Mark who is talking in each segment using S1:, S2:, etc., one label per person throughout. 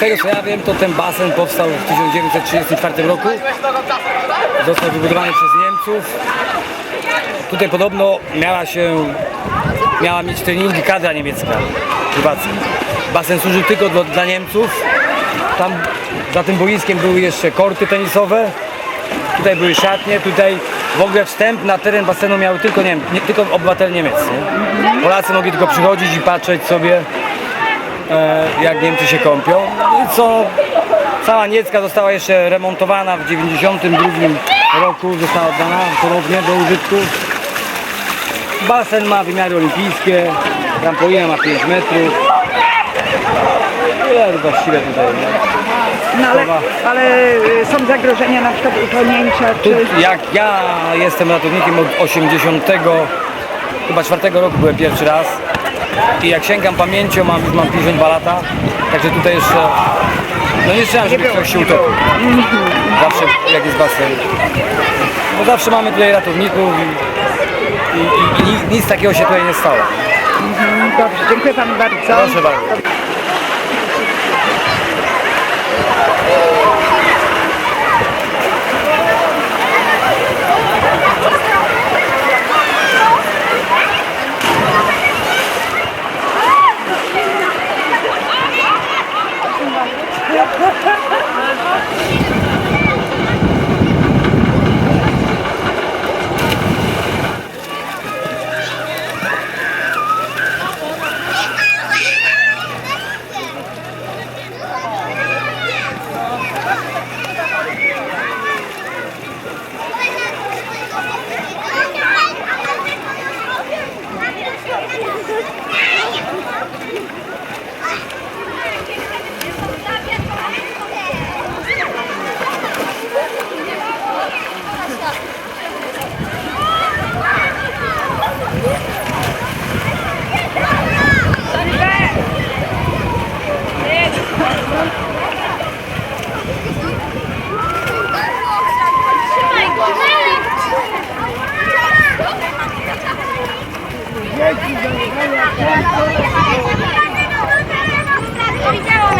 S1: tego co ja wiem, to ten basen powstał w 1934 roku. Został wybudowany przez Niemców. Tutaj podobno miała się, miała mieć treningi kadra niemiecka, prywatna. Basen służył tylko dla, dla Niemców. Tam za tym boiskiem były jeszcze korty tenisowe. Tutaj były szatnie, tutaj w ogóle wstęp na teren basenu miały tylko, Niem, nie, tylko obywatele niemieccy. Polacy mogli tylko przychodzić i patrzeć sobie jak Niemcy się kąpią. I co cała Niecka została jeszcze remontowana w 92 roku, została oddana ponownie do użytku. Basen ma wymiary olimpijskie, trampolina ma 5 metrów. Tyle właściwie tutaj.
S2: No ale, ale y, są zagrożenia na przykład utonięcia,
S1: Tu,
S2: czy...
S1: jak ja jestem ratownikiem od 80, chyba czwartego roku byłem pierwszy raz i jak sięgam pamięcią, mam, już mam 52 lata, także tutaj jeszcze, no nie słyszałem, żeby ktoś się utopił. Zawsze jak jest basen. Bo zawsze mamy tutaj ratowników i, i, i, nic, nic takiego się tutaj nie stało.
S2: Dobrze, dziękuję panu bardzo.
S1: Proszę bardzo.
S3: Ha
S4: ha ha!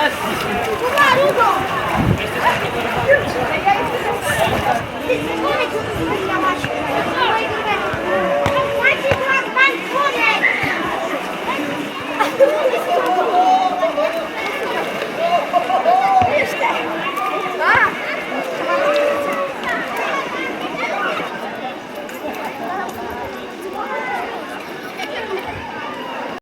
S3: Yes!